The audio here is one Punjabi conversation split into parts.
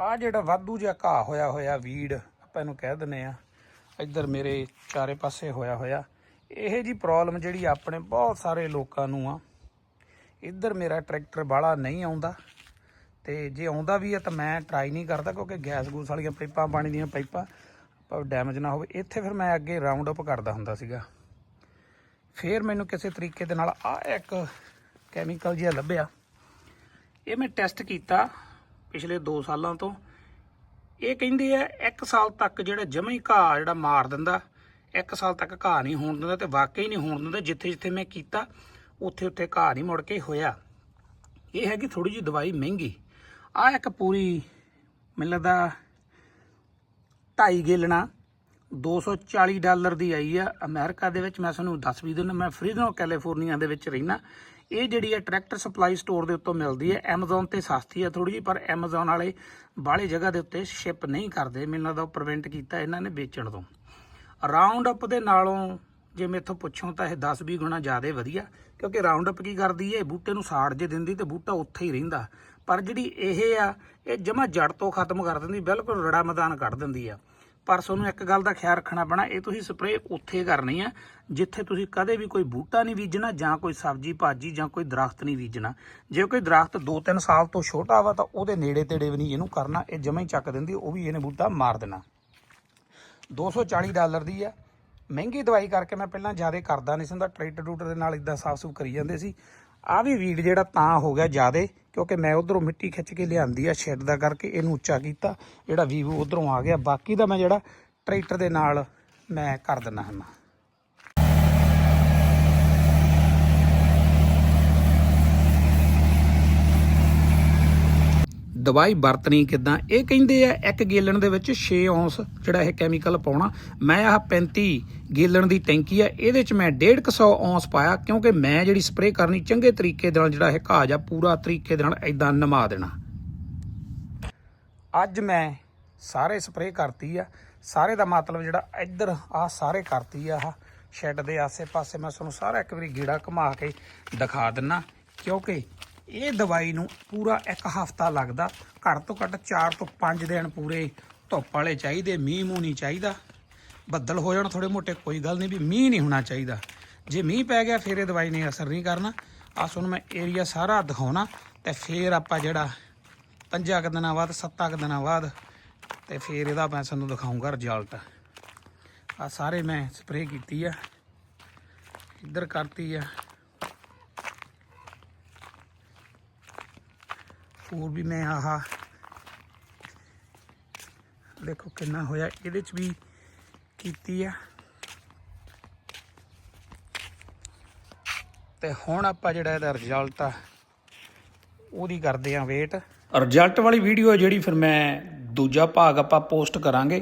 ਆ ਜਿਹੜਾ ਵਾਧੂ ਜਿਹਾ ਘਾਹ ਹੋਇਆ ਹੋਇਆ ਵੀੜ, ਆਪਾਂ ਇਹਨੂੰ ਕਹਿ ਦਿੰਨੇ ਆ ਇੱਧਰ ਮੇਰੇ ਚਾਰੇ ਪਾਸੇ ਹੋਇਆ ਹੋਇਆ, ਇਹ ਜੀ ਪ੍ਰੋਬਲਮ ਜਿਹੜੀ ਆਪਣੇ ਬਹੁਤ ਸਾਰੇ ਲੋਕਾਂ ਨੂੰ ਆ। ਇੱਧਰ ਮੇਰਾ ਟਰੈਕਟਰ ਬਾਹਲਾ ਨਹੀਂ ਆਉਂਦਾ, ਤੇ ਜੇ ਆਉਂਦਾ ਵੀ ਹੈ ਤਾਂ ਮੈਂ ਟਰਾਈ ਨਹੀਂ ਕਰਦਾ ਕਿਉਂਕਿ ਗੈਸ ਗੂਸ ਵਾਲੀਆਂ ਪਾਈਪਾਂ, ਪਾਣੀ ਦੀਆਂ ਪਾਈਪਾਂ ਪਰ ਡੈਮੇਜ ਨਾ ਹੋਵੇ। ਇੱਥੇ ਫਿਰ ਮੈਂ ਅੱਗੇ ਰਾਉਂਡ ਅਪ ਕਰਦਾ ਹੁੰਦਾ ਸੀਗਾ। ਫਿਰ ਮੈਨੂੰ ਕਿਸੇ ਤਰੀਕੇ ਦੇ ਨਾਲ ਆ ਇੱਕ ਕੈਮੀਕਲ ਜਿਹਾ ਲੱਭਿਆ। ਇਹ ਮੈਂ ਟੈਸਟ ਕੀਤਾ। ਪਿਛਲੇ 2 ਸਾਲਾਂ ਤੋਂ, ਇਹ ਕਹਿੰਦੇ ਆ 1 ਸਾਲ ਤੱਕ ਜਿਹੜਾ ਜਮਾ ਹੀ ਘਾਹ ਜਿਹੜਾ ਮਾਰ ਦਿੰਦਾ 1 ਸਾਲ ਤੱਕ ਘਾਹ ਨਹੀਂ ਹੋਣ ਦਿੰਦਾ ਤੇ ਵਾਕਈ ਨਹੀਂ ਹੋਣ ਦਿੰਦਾ, ਜਿੱਥੇ ਜਿੱਥੇ ਮੈਂ ਕੀਤਾ, ਉੱਥੇ ਉੱਥੇ ਘਾਹ ਨਹੀਂ ਮੁੜ ਕੇ ਹੋਇਆ। ਇਹ ਹੈਗੀ ਥੋੜੀ ਜਿਹੀ ਦਵਾਈ ਮਹਿੰਗੀ। ਆ ਇੱਕ ਪੂਰੀ ਮੈਨੂੰ ਲੱਗਦਾ 2.5 ਗੇਲਣਾ 240 ਡਾਲਰ ਦੀ ਆਈ ਆ ਅਮਰੀਕਾ ਦੇ ਵਿੱਚ, ਮੈਂ ਤੁਹਾਨੂੰ ਦੱਸ ਵੀ ਦਿੰਦਾ, ਮੈਂ ਫਰੀਜ਼ਨੋ ਕੈਲੀਫੋਰਨੀਆ ਦੇ ਵਿੱਚ ਰਹਿਣਾ ਇਹ ਜਿਹੜੀ ਹੈ ਟਰੈਕਟਰ ਸਪਲਾਈ ਸਟੋਰ ਦੇ ਉੱਤੋਂ ਮਿਲਦੀ ਹੈ। Amazon ਤੇ ਸਸਤੀ ਹੈ ਥੋੜੀ ਜਿਹੀ, ਪਰ Amazon ਵਾਲੇ ਬਾਹਲੀ ਜਗ੍ਹਾ ਦੇ ਉੱਤੇ ਸ਼ਿਪ ਨਹੀਂ ਕਰਦੇ। ਮੈਨੂੰ ਲੱਗਦਾ ਉਹ ਪ੍ਰੀਵੈਂਟ ਕੀਤਾ, ਇਹਨਾਂ ਨੇ ਵੇਚਣ ਤੋਂ। ਰਾਉਂਡ ਅਪ ਦੇ ਨਾਲੋਂ ਜੇ ਮੇਥੋਂ ਪੁੱਛੋ ਤਾਂ ਇਹ 10-20 ਗੁਣਾ ਜ਼ਿਆਦਾ ਵਧੀਆ, ਕਿਉਂਕਿ ਰਾਉਂਡ ਅਪ ਕੀ ਕਰਦੀ ਹੈ? ਬੂਟੇ ਨੂੰ ਸਾੜ ਜੇ ਦਿੰਦੀ ਤੇ ਬੂਟਾ ਉੱਥੇ ਹੀ ਰਹਿੰਦਾ। ਪਰ ਜਿਹੜੀ ਇਹ ਆ, ਇਹ ਜਮਾ ਜੜ ਤੋਂ ਖਤਮ ਕਰ ਦਿੰਦੀ, ਬਿਲਕੁਲ ਰੜਾ ਮੈਦਾਨ ਕੱਢ ਦਿੰਦੀ ਆ। ਪਰ ਤੁਹਾਨੂੰ ਇੱਕ ਗੱਲ ਦਾ ਖਿਆਲ ਰੱਖਣਾ ਪੈਣਾ, ਇਹ ਤੁਸੀਂ ਸਪਰੇਅ ਉੱਥੇ ਕਰਨੀ ਆ, ਜਿੱਥੇ ਤੁਸੀਂ ਕਦੇ ਵੀ ਕੋਈ ਬੂਟਾ ਨਹੀਂ ਬੀਜਣਾ, ਜਾਂ ਕੋਈ ਸਬਜ਼ੀ ਭਾਜੀ, ਜਾਂ ਕੋਈ ਦਰਖਤ ਨਹੀਂ ਬੀਜਣਾ। ਜੇ ਕੋਈ ਦਰਖਤ 2-3 ਸਾਲ ਤੋਂ ਛੋਟਾ ਵਾ, ਤਾਂ ਉਹਦੇ ਨੇੜੇ ਤੇੜੇ ਵੀ ਨਹੀਂ ਇਹਨੂੰ ਕਰਨਾ, ਇਹ ਜਮਾ ਹੀ ਚੱਕ ਦਿੰਦੀ, ਉਹ ਵੀ ਇਹਨੇ ਬੂਟਾ ਮਾਰ ਦੇਣਾ। 240 ਡਾਲਰ ਦੀ ਆ। ਮਹਿੰਗੀ ਦਵਾਈ ਕਰਕੇ ਮੈਂ ਪਹਿਲਾਂ ਜ਼ਿਆਦਾ ਕਰਦਾ ਨਹੀਂ ਸੀ ਹੁੰਦਾ ਟਰੈਕਟਰ ਟੂਟਰ ਦੇ ਨਾਲ ਇਦਾਂ ਸਾਫ਼ ਸੁਫ ਕਰੀ ਜਾਂਦੇ ਸੀ। ਆ ਵੀ ਵੀਡ ਜਿਹੜਾ ਤਾਂ ਹੋ ਗਿਆ ਜ਼ਿਆਦਾ। ਕਿਉਂਕਿ ਮੈਂ ਉਧਰੋਂ ਮਿੱਟੀ ਖਿੱਚ ਕੇ ਲਿਆਂਦੀ ਆ ਸ਼ੈੱਡ ਦਾ ਕਰਕੇ, ਇਹਨੂੰ ਉੱਚਾ ਕੀਤਾ, ਜਿਹੜਾ ਵੀਵੋ ਉਧਰੋਂ ਆ ਗਿਆ। ਬਾਕੀ ਦਾ ਮੈਂ ਜਿਹੜਾ ਟਰੈਕਟਰ ਦੇ ਨਾਲ ਮੈਂ ਕਰ ਦਿੰਦਾ ਹਾਂ। ਦਵਾਈ ਵਰਤਣੀ ਕਿਦਾਂ? ਇਹ ਕਹਿੰਦੇ ਆ, ਇੱਕ ਗੇਲਣ ਦੇ ਵਿੱਚ 6 ਔਂਸ ਜਿਹੜਾ ਇਹ ਕੈਮੀਕਲ ਪਾਉਣਾ। ਮੈਂ ਆਹ 35 ਗੇਲਣ ਦੀ ਟੈਂਕੀ ਆ, ਇਹਦੇ ਚ ਮੈਂ 150 ਔਂਸ ਪਾਇਆ, ਕਿਉਂਕਿ ਮੈਂ ਜਿਹੜੀ ਸਪਰੇਅ ਕਰਨੀ ਚੰਗੇ ਤਰੀਕੇ ਦੇ ਨਾਲ ਜਿਹੜਾ ਇਹ ਘਾਹ ਜਾ ਪੂਰਾ ਤਰੀਕੇ ਦੇ ਨਾਲ ਐਦਾਂ ਨਮਾ ਦੇਣਾ। ਅੱਜ ਮੈਂ ਸਾਰੇ ਸਪਰੇਅ ਕਰਤੀ ਆ। ਸਾਰੇ ਦਾ ਮਤਲਬ ਜਿਹੜਾ ਇੱਧਰ ਆ ਸਾਰੇ ਕਰਤੀ ਆ, ਆਹ ਸ਼ੈੱਡ ਦੇ ਆਸੇ-ਪਾਸੇ ਮੈਂ ਤੁਹਾਨੂੰ ਸਾਰਾ ਇੱਕ ਵਾਰੀ ਗੀੜਾ ਘੁਮਾ ਕੇ ਦਿਖਾ ਦਿੰਨਾ, ਕਿਉਂਕਿ ਇਹ ਦਵਾਈ ਨੂੰ ਪੂਰਾ ਇੱਕ ਹਫਤਾ ਲੱਗਦਾ। ਘੱਟ ਤੋਂ ਘੱਟ 4 ਤੋਂ 5 ਦਿਨ ਪੂਰੇ ਧੁੱਪ ਵਾਲੇ ਚਾਹੀਦੇ, ਮੀਂਹ ਮੂੰਹ ਨਹੀਂ ਚਾਹੀਦਾ। ਬੱਦਲ ਹੋ ਜਾਣ ਥੋੜੇ ਮੋਟੇ, ਕੋਈ ਗੱਲ ਨਹੀਂ ਵੀ ਮੀਂਹ ਨਹੀਂ ਹੋਣਾ ਚਾਹੀਦਾ। ਜੇ ਮੀਂਹ ਪੈ ਗਿਆ ਫਿਰ ਇਹ ਦਵਾਈ ਨੇ ਅਸਰ ਨਹੀਂ ਕਰਨਾ। ਆ ਤੁਹਾਨੂੰ ਮੈਂ ਏਰੀਆ ਸਾਰਾ ਦਿਖਾਉਣਾ ਤੇ ਫਿਰ ਆਪਾਂ ਜਿਹੜਾ ਪੰਜਾਂ ਕੁ ਦਿਨਾਂ ਬਾਅਦ, ਸੱਤਾਂ ਕੁ ਦਿਨਾਂ ਬਾਅਦ ਤੇ ਫਿਰ ਇਹਦਾ ਮੈਂ ਤੁਹਾਨੂੰ ਦਿਖਾਉਂਗਾ ਰਿਜ਼ਲਟ ਆ ਸਾਰੇ ਮੈਂ ਸਪਰੇਅ ਕੀਤੀ ਆ। ਇੱਧਰ ਕਰਤੀ ਆ। ਹੋਰ ਵੀ ਮੈਂ ਆਹ ਦੇਖੋ ਕਿੰਨਾ ਹੋਇਆ। ਇਹਦੇ ਚ ਵੀ ਕੀਤੀ ਆ। ਤੇ ਹੁਣ ਆਪਾਂ ਜਿਹੜਾ ਇਹਦਾ ਰਿਜ਼ਲਟ ਆ ਉਹਦੀ ਕਰਦੇ ਆ ਵੇਟ ਰਿਜ਼ਲਟ ਵਾਲੀ ਵੀਡੀਓ ਜਿਹੜੀ ਫਿਰ ਮੈਂ ਦੂਜਾ ਭਾਗ ਆਪਾਂ ਪੋਸਟ ਕਰਾਂਗੇ।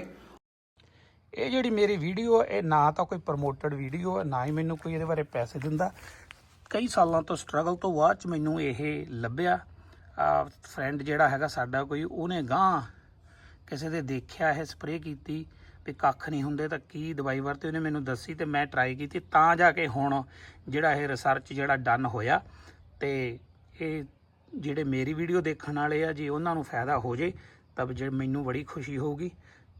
ਇਹ ਜਿਹੜੀ ਮੇਰੀ ਵੀਡੀਓ ਇਹ ਨਾ ਤਾਂ ਕੋਈ ਪ੍ਰਮੋਟਡ ਵੀਡੀਓ ਹੈ ਨਾ ਹੀ ਮੈਨੂੰ ਕੋਈ ਇਹਦੇ ਬਾਰੇ ਪੈਸੇ ਦਿੰਦਾ। ਕਈ ਸਾਲਾਂ ਤੋਂ ਸਟਰਗਲ ਤੋਂ ਬਾਅਦ ਚ ਮੈਨੂੰ ਇਹ ਲੱਭਿਆ। ਫਰੈਂਡ ਜਿਹੜਾ ਹੈਗਾ ਸਾਡਾ ਕੋਈ, ਉਹਨੇ ਗਾਂ ਕਿਸੇ ਦੇ ਦੇਖਿਆ, ਇਹ ਸਪਰੇਅ ਕੀਤੀ ਵੀ ਕੱਖ ਨਹੀਂ ਹੁੰਦੇ ਤਾਂ ਕੀ ਦਵਾਈ ਵਰਤੇ, ਉਹਨੇ ਮੈਨੂੰ ਦੱਸੀ ਤੇ ਮੈਂ ਟਰਾਈ ਕੀਤੀ, ਤਾਂ ਜਾ ਕੇ ਹੁਣ ਜਿਹੜਾ ਇਹ ਰਿਸਰਚ ਜਿਹੜਾ ਡਨ ਹੋਇਆ ਤੇ ਇਹ ਜਿਹੜੇ ਮੇਰੀ ਵੀਡੀਓ ਦੇਖਣ ਵਾਲੇ ਆ, ਜੇ ਉਹਨਾਂ ਨੂੰ ਫਾਇਦਾ ਹੋ ਜੇ ਤਾਂ ਜੇ ਮੈਨੂੰ ਬੜੀ ਖੁਸ਼ੀ ਹੋਊਗੀ।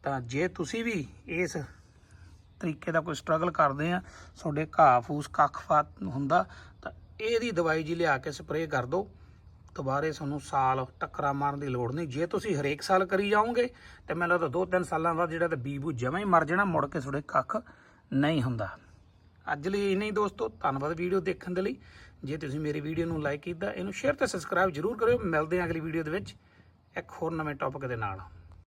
ਤਾਂ ਜੇ ਤੁਸੀਂ ਵੀ ਇਸ ਤਰੀਕੇ ਦਾ ਕੋਈ ਸਟਰਗਲ ਕਰਦੇ ਆ, ਤੁਹਾਡੇ ਘਾਹ ਫੂਸ ਕੱਖ ਫਾਤ ਹੁੰਦਾ, ਤਾਂ ਇਹਦੀ ਦਵਾਈ ਜੀ ਲਿਆ ਕੇ ਸਪਰੇਅ ਕਰ ਦਿਓ। ਦੁਬਾਰੇ ਤੁਹਾਨੂੰ ਸਾਲ ਟੱਕਰਾ ਮਾਰਨ ਦੀ ਲੋੜ ਨਹੀਂ। ਜੇ ਤੁਸੀਂ ਹਰੇਕ ਸਾਲ ਕਰੀ ਜਾਓਗੇ, ਤੇ ਮੈਨੂੰ ਲੱਗਦਾ 2-3 ਸਾਲਾਂ ਬਾਅਦ ਜਿਹੜਾ ਤੇ ਬੀਬੂ ਜਮਾ ਹੀ ਮਰ ਜਾਣਾ, ਮੁੜ ਕੇ ਤੁਹਾਡੇ ਕੱਖ ਨਹੀਂ ਹੁੰਦਾ। ਅੱਜ ਲਈ ਇੰਨਾ ਹੀ ਦੋਸਤੋ, ਧੰਨਵਾਦ ਵੀਡੀਓ ਦੇਖਣ ਦੇ ਲਈ। ਜੇ ਤੁਸੀਂ ਮੇਰੀ ਵੀਡੀਓ ਨੂੰ ਲਾਈਕ ਕੀਤਾ, ਇਹਨੂੰ ਸ਼ੇਅਰ ਤੇ ਸਬਸਕ੍ਰਾਈਬ ਜਰੂਰ ਕਰਿਓ। ਮਿਲਦੇ ਹਾਂ ਅਗਲੀ ਵੀਡੀਓ ਦੇ ਵਿੱਚ ਇੱਕ ਹੋਰ ਨਵੇਂ ਟੌਪਿਕ ਦੇ ਨਾਲ।